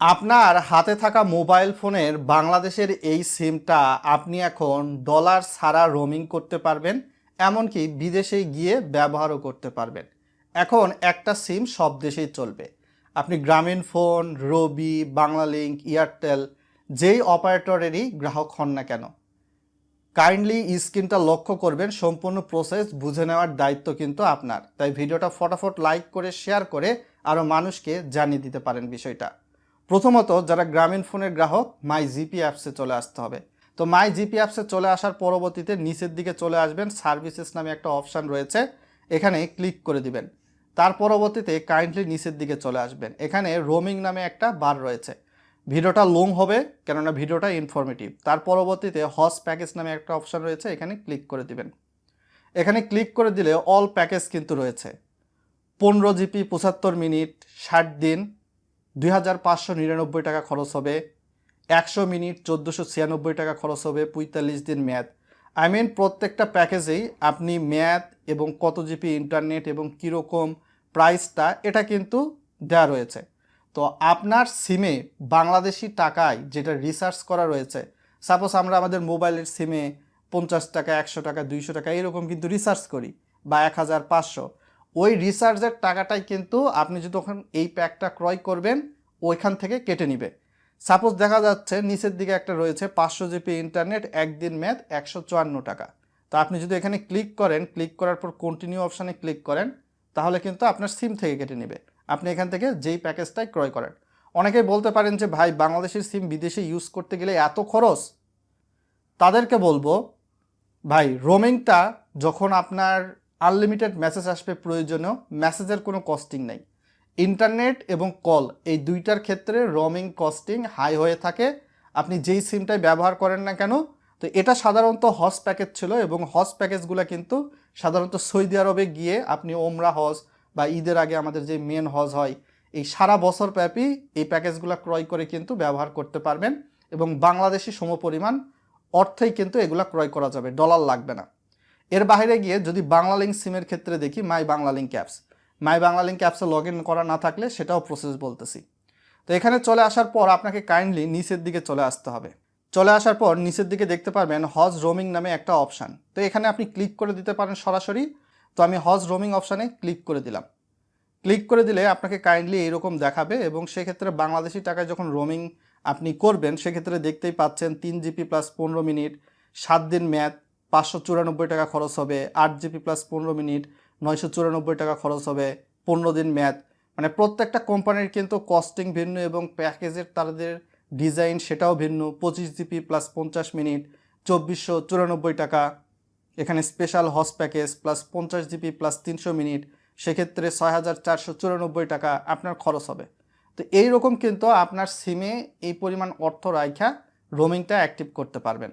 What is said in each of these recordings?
আপনার হাতে থাকা মোবাইল ফোনের বাংলাদেশের এই সিমটা আপনি এখন ডলার ছাড়া রোমিং করতে পারবেন, এমনকি বিদেশে গিয়ে ব্যবহারও করতে পারবেন। এখন একটা সিম সব দেশেই চলবে। আপনি গ্রামীণ ফোন, রবি, বাংলালিংক, এয়ারটেল, যেই অপারেটরেরই গ্রাহক হন না কেন। কাইন্ডলি স্ক্রিনটা লক্ষ্য করবেন, সম্পূর্ণ প্রসেস বুঝে নেওয়ার দায়িত্ব কিন্তু আপনার। তাই ভিডিওটা ফটাফট লাইক করে, শেয়ার করে আরও মানুষকে জানিয়ে দিতে পারেন বিষয়টা। প্রথমত যারা গ্রামীণ ফোনের গ্রাহক মাই জিপি অ্যাপসে চলে আসতে হবে। তো মাই জিপি অ্যাপসে চলে আসার পরবর্তীতে নিচের দিকে চলে আসবেন সার্ভিসেস নামে একটা অপশান রয়েছে, এখানে ক্লিক করে দিবেন। তার পরবর্তীতে কাইন্ডলি নিচের দিকে চলে আসবেন। এখানে রোমিং নামে একটা বার রয়েছে। ভিডিওটা লং হবে, কেননা ভিডিওটা ইনফরমেটিভ তার পরবর্তীতে হস প্যাকেজ নামে একটা অপশান রয়েছে, এখানে ক্লিক করে দিবেন। এখানে ক্লিক করে দিলে অল প্যাকেজ কিন্তু রয়েছে। পনেরো জিপি পঁচাত্তর মিনিট, ষাট দিন দুই হাজার পাঁচশো নিরানব্বই টাকা খরচ হবে। একশো মিনিট, চোদ্দোশো ছিয়ানব্বই টাকা খরচ হবে পঁয়তাল্লিশ দিন ম্যাথ আই মিন প্রত্যেকটা প্যাকেজেই আপনি ম্যাথ এবং কত জিপি ইন্টারনেট এবং কীরকম প্রাইসটা এটা কিন্তু দেওয়া রয়েছে। তো আপনার সিমে বাংলাদেশি টাকায় যেটা রিসার্চ করা রয়েছে সাপোজ আমরা আমাদের মোবাইলের সিমে পঞ্চাশ টাকা, একশো টাকা, দুইশো টাকা, এরকম কিন্তু রিসার্চ করি বা এক হাজার পাঁচশো। ওই রিসার্চের টাকাটাই কিন্তু আপনি যদি তখন এই প্যাকটা ক্রয় করবেন, ওইখান থেকে কেটে নিবে। সাপোজ দেখা যাচ্ছে নিচের দিকে একটা রয়েছে পাঁচশো জিপি ইন্টারনেট একদিন ম্যাথ একশো চুয়ান্ন টাকা। তো আপনি যদি এখানে ক্লিক করেন ক্লিক করার পর কন্টিনিউ অপশানে ক্লিক করেন, তাহলে কিন্তু আপনার সিম থেকে কেটে নেবে। আপনি এখান থেকে যেই প্যাকেজটাই ক্রয় করেন। অনেকেই বলতে পারেন যে, ভাই, বাংলাদেশের সিম বিদেশে ইউজ করতে গেলে এত খরচ? তাদেরকে বলব, ভাই রোমিংটা যখন আপনার আনলিমিটেড মেসেজ আসবে প্রয়োজনীয় মেসেজের কোনো কস্টিং নেই। ইন্টারনেট এবং কল এই দুইটার ক্ষেত্রে রোমিং কস্টিং হাই হয়ে থাকে। আপনি যেই সিমটাই ব্যবহার করেন না কেন, তো এটা সাধারণত হজ প্যাকেজ ছিল এবং হজ প্যাকেজগুলো কিন্তু সাধারণত সৌদি আরবে গিয়ে আপনি ওমরা হজ বা ঈদের আগে আমাদের যে মেন হজ হয়, এই সারা বছর ব্যাপী এই প্যাকেজগুলো ক্রয় করে কিন্তু ব্যবহার করতে পারবেন এবং বাংলাদেশি সমপরিমাণ অর্থেই কিন্তু এগুলো ক্রয় করা যাবে ডলার লাগবে না। এর বাইরে গিয়ে যদি বাংলা লিঙ্ক সিমের ক্ষেত্রে দেখি my Banglalink apps my Banglalink অ্যাপসে লগ ইন করা না থাকলে সেটাও প্রসেস বলতেছি। তো এখানে চলে আসার পর আপনাকে কাইন্ডলি নিচের দিকে চলে আসতে হবে। চলে আসার পর নিচের দিকে দেখতে পারবেন হজ রোমিং নামে একটা অপশান তো এখানে আপনি ক্লিক করে দিতে পারেন সরাসরি। তো আমি হজ রোমিং অপশানে ক্লিক করে দিলাম। ক্লিক করে দিলে আপনাকে কাইন্ডলি এরকম দেখাবে এবং সেক্ষেত্রে বাংলাদেশি টাকায় যখন রোমিং আপনি করবেন, সেক্ষেত্রে দেখতেই পাচ্ছেন তিন জিপি প্লাস পনেরো মিনিট, সাত দিন ম্যাথ পাঁচশো চুরানব্বই টাকা খরচ হবে, আট জিবি প্লাস পনেরো মিনিট, নয়শো চুরানব্বই টাকা খরচ হবে, পনেরো দিন ম্যাথ। মানে প্রত্যেকটা কোম্পানির কিন্তু কস্টিং ভিন্ন এবং প্যাকেজের তাদের ডিজাইন সেটাও ভিন্ন। পঁচিশ জিবি প্লাস পঞ্চাশ মিনিট, চব্বিশশো চুরানব্বই টাকা। এখানে স্পেশাল হস প্যাকেজ প্লাস পঞ্চাশ জিবি প্লাস তিনশো মিনিট, সেক্ষেত্রে ছয় হাজার চারশো চুরানব্বই টাকা আপনার খরচ হবে। তো এই রকম কিন্তু আপনার সিমে এই পরিমাণ অর্থ রাইখা রোমিংটা অ্যাক্টিভ করতে পারবেন।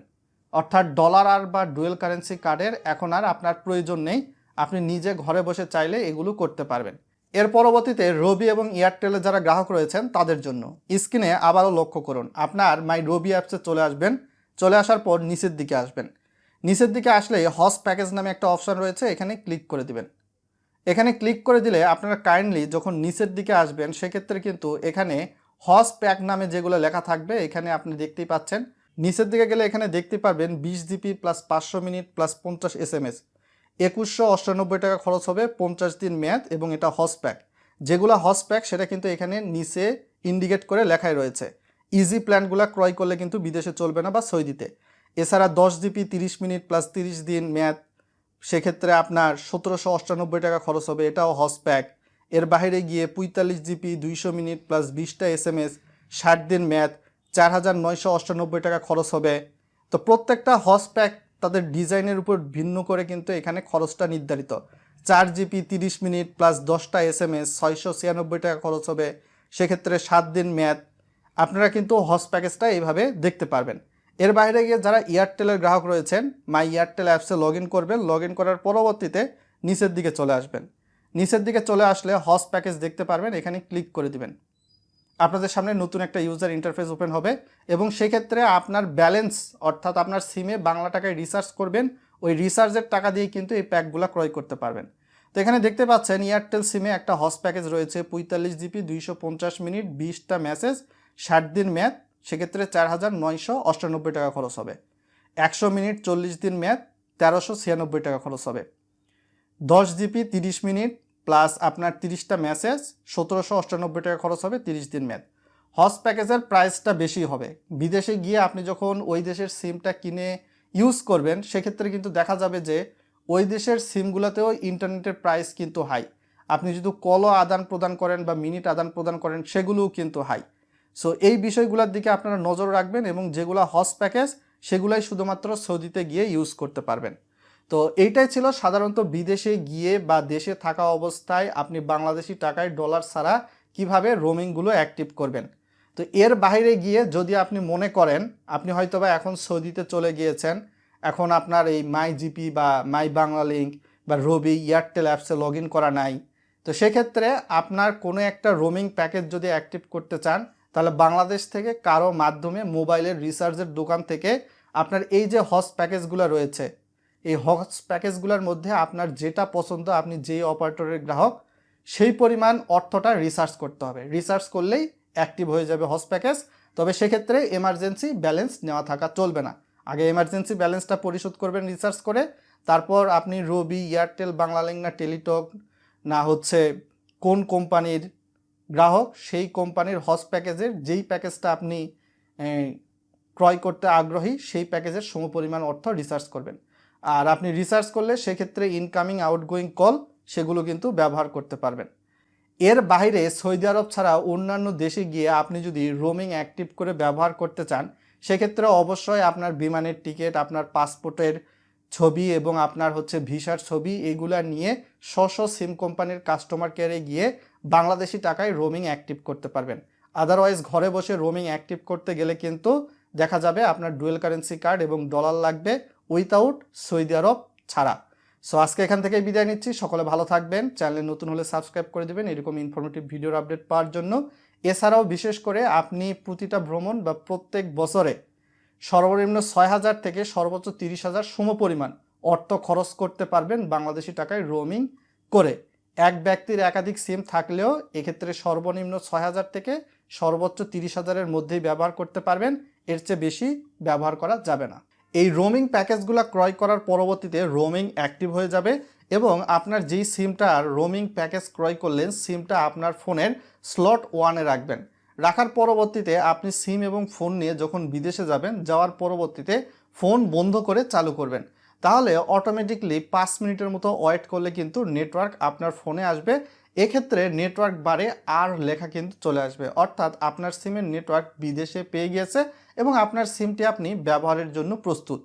অর্থাৎ ডলার আর বা ডুয়েল কারেন্সি কার্ডের এখন আর আপনার প্রয়োজন নেই। আপনি নিজে ঘরে বসে চাইলে এগুলো করতে পারবেন। এর পরবর্তীতে রবি এবং এয়ারটেলে যারা গ্রাহক রয়েছেন, তাদের জন্য। স্ক্রিনে আবারও লক্ষ্য করুন, আপনার মাই রবি অ্যাপসে চলে আসবেন। চলে আসার পর নিচের দিকে আসবেন। নিচের দিকে আসলে হস প্যাকেজ নামে একটা অপশান রয়েছে, এখানে ক্লিক করে দিবেন। এখানে ক্লিক করে দিলে আপনারা কাইন্ডলি যখন নিচের দিকে আসবেন, সেক্ষেত্রে কিন্তু এখানে হস প্যাক নামে যেগুলো লেখা থাকবে, এখানে আপনি দেখতেই পাচ্ছেন নিচের দিকে গেলে এখানে দেখতে পারবেন বিশ জিপি প্লাস পাঁচশো মিনিট প্লাস পঞ্চাশ এস এম এস একুশশো অষ্টানব্বই টাকা খরচ হবে পঞ্চাশ দিন মেয়াদ এবং এটা হস প্যাক। যেগুলো হস প্যাক, সেটা কিন্তু এখানে নিচে ইন্ডিকেট করে লেখাই রয়েছে। ইজি প্ল্যানগুলো ক্রয় করলে কিন্তু বিদেশে চলবে না বা সৌদিতে এছাড়া দশ জিপি তিরিশ মিনিট প্লাস তিরিশ দিন মেয়াদ, সেক্ষেত্রে আপনার সতেরোশো অষ্টানব্বই টাকা খরচ হবে, এটাও হস প্যাক। এর বাইরে গিয়ে পঁয়তাল্লিশ জিপি দুইশো মিনিট প্লাস বিশটা এস এম এস ষাট দিন ম্যাথ চার হাজার নয়শো অষ্টানব্বই টাকা খরচ হবে। তো প্রত্যেকটা হস প্যাক তাদের ডিজাইনের উপর ভিন্ন করে কিন্তু এখানে খরচটা নির্ধারিত। চার জিপি তিরিশ মিনিট প্লাস দশটা এস এম এস ছয়শো ছিয়ানব্বই টাকা খরচ হবে। সেক্ষেত্রে সাত দিন ম্যাথ আপনারা কিন্তু হস প্যাকেজটা এইভাবে দেখতে পারবেন। এর বাইরে গিয়ে যারা এয়ারটেলের গ্রাহক রয়েছেন, মাই এয়ারটেল অ্যাপসে লগ ইন করবেন। লগ ইন করার পরবর্তীতে নিচের দিকে চলে আসবেন। নিচের দিকে চলে আসলে হস প্যাকেজ দেখতে পারবেন। এখানে ক্লিক করে দিবেন। আপনাদের সামনে নতুন একটা ইউজার ইন্টারফেস ওপেন হবে এবং সেক্ষেত্রে আপনার ব্যালেন্স অর্থাৎ আপনার সিমে বাংলা টাকায় রিচার্জ করবেন, ওই রিচার্জের টাকা দিয়ে কিন্তু এই প্যাকগুলো ক্রয় করতে পারবেন। তো এখানে দেখতে পাচ্ছেন এয়ারটেল সিমে একটা হস প্যাকেজ রয়েছে, পঁয়তাল্লিশ জিবি, দুইশো পঞ্চাশ মিনিট, বিশটা মেসেজ ষাট দিন মেয়াদ সেক্ষেত্রে চার হাজার নয়শো অষ্টানব্বই টাকা খরচ হবে। একশো মিনিট, চল্লিশ দিন মেয়াদ তেরোশো ছিয়ানব্বই টাকা খরচ হবে। দশ জিবি, তিরিশ মিনিট প্লাস আপনার তিরিশটা মেসেজ, সতেরোশো অষ্টানব্বই টাকা খরচ হবে, তিরিশ দিন মেয়াদ। হজ প্যাকেজের প্রাইসটা বেশি হবে। বিদেশে গিয়ে আপনি যখন ওই দেশের সিমটা কিনে ইউজ করবেন, সেক্ষেত্রে কিন্তু দেখা যাবে যে ওই দেশের সিমগুলোতেও ইন্টারনেটের প্রাইস কিন্তু হাই। আপনি যদি কলও আদান প্রদান করেন বা মিনিট আদান প্রদান করেন, সেগুলোও কিন্তু হাই। সো এই বিষয়গুলোর দিকে আপনারা নজর রাখবেন এবং যেগুলো হজ প্যাকেজ, সেগুলাই শুধুমাত্র সৌদিতে গিয়ে ইউজ করতে পারবেন। তো এইটাই ছিল সাধারণত বিদেশে গিয়ে বা দেশে থাকা অবস্থায় আপনি বাংলাদেশি টাকায় ডলার ছাড়া কীভাবে রোমিংগুলো অ্যাক্টিভ করবেন। তো এর বাইরে গিয়ে যদি আপনি মনে করেন, আপনি হয়তোবা এখন সৌদিতে চলে গিয়েছেন, এখন আপনার এই মাই জিপি বা মাই বাংলা লিঙ্ক বা রবি, এয়ারটেল অ্যাপসে লগ করা নাই, তো সেক্ষেত্রে আপনার কোনো একটা রোমিং প্যাকেজ যদি অ্যাক্টিভ করতে চান, তাহলে বাংলাদেশ থেকে কারও মাধ্যমে মোবাইলের রিচার্জের দোকান থেকে আপনার এই যে হজ প্যাকেজগুলো রয়েছে এই হজ প্যাকেজগুলোর মধ্যে আপনার যেটা পছন্দ, আপনি যেই অপারেটরের গ্রাহক, সেই পরিমাণ অর্থটা রিসার্চ করতে হবে। রিসার্চ করলেই অ্যাক্টিভ হয়ে যাবে হজ প্যাকেজ তবে সেক্ষেত্রে এমার্জেন্সি ব্যালেন্স নেওয়া থাকা চলবে না। আগে এমার্জেন্সি ব্যালেন্সটা পরিশোধ করবেন রিসার্চ করে, তারপর আপনি রবি এয়ারটেল বাংলালিঙ্ক না টেলিটক না হচ্ছে কোন কোম্পানির গ্রাহক, সেই কোম্পানির হজ প্যাকেজের যেই প্যাকেজটা আপনি ক্রয় করতে আগ্রহী, সেই প্যাকেজের সমপরিমাণ অর্থ রিসার্চ করবেন। আর আপনি রিসার্চ করলে সেক্ষেত্রে ইনকামিং আউটগোয়িং কল সেগুলো কিন্তু ব্যবহার করতে পারবেন। এর বাইরে সৌদি আরব ছাড়া অন্যান্য দেশে গিয়ে আপনি যদি রোমিং অ্যাক্টিভ করে ব্যবহার করতে চান, সেক্ষেত্রে অবশ্যই আপনার বিমানের টিকিট আপনার পাসপোর্টের ছবি এবং আপনার হচ্ছে ভিসার ছবি এগুলা নিয়ে স্ব সিম কোম্পানির কাস্টমার কেয়ারে গিয়ে বাংলাদেশি টাকায় রোমিং অ্যাক্টিভ করতে পারবেন। আদারওয়াইজ ঘরে বসে রোমিং অ্যাক্টিভ করতে গেলে কিন্তু দেখা যাবে আপনার ডুয়েল কারেন্সি কার্ড এবং ডলার লাগবে উইথাউট সৌদি আরব ছাড়া। সো আজকে এখান থেকে বিদায় নিচ্ছি। সকলে ভালো থাকবেন। চ্যানেলে নতুন হলে সাবস্ক্রাইব করে দেবেন। এরকম ইনফরমেটিভ ভিডিওর আপডেট পাওয়ার জন্য। এছাড়াও বিশেষ করে আপনি প্রতিটা ভ্রমণ বা প্রত্যেক বছরে সর্বনিম্ন ছয় হাজার থেকে সর্বোচ্চ তিরিশ হাজার সম পরিমাণ অর্থ খরচ করতে পারবেন বাংলাদেশি টাকায় রোমিং করে। এক ব্যক্তির একাধিক সিম থাকলেও এক্ষেত্রে সর্বনিম্ন ছয় হাজার থেকে সর্বোচ্চ তিরিশ হাজারের মধ্যেই ব্যবহার করতে পারবেন। এর চেয়ে বেশি ব্যবহার করা যাবে না। এই রোমিং প্যাকেজগুলো ক্রয় করার পরবর্তীতে রোমিং অ্যাক্টিভ হয়ে যাবে এবং আপনার যেই সিমটার রোমিং প্যাকেজ ক্রয় করলেন সিমটা আপনার ফোনের স্লট ওয়ানে রাখবেন। রাখার পরবর্তীতে আপনি সিম এবং ফোন নিয়ে যখন বিদেশে যাবেন, যাওয়ার পরবর্তীতে ফোন বন্ধ করে চালু করবেন। তাহলে অটোমেটিকলি পাঁচ মিনিটের মতো ওয়েট করলে কিন্তু নেটওয়ার্ক আপনার ফোনে আসবে। এক্ষেত্রে নেটওয়ার্ক বারে আর লেখা কিন্তু চলে আসবে। অর্থাৎ আপনার সিমের নেটওয়ার্ক বিদেশে পেয়ে গিয়েছে এবং আপনার সিমটি আপনি ব্যবহারের জন্য প্রস্তুত।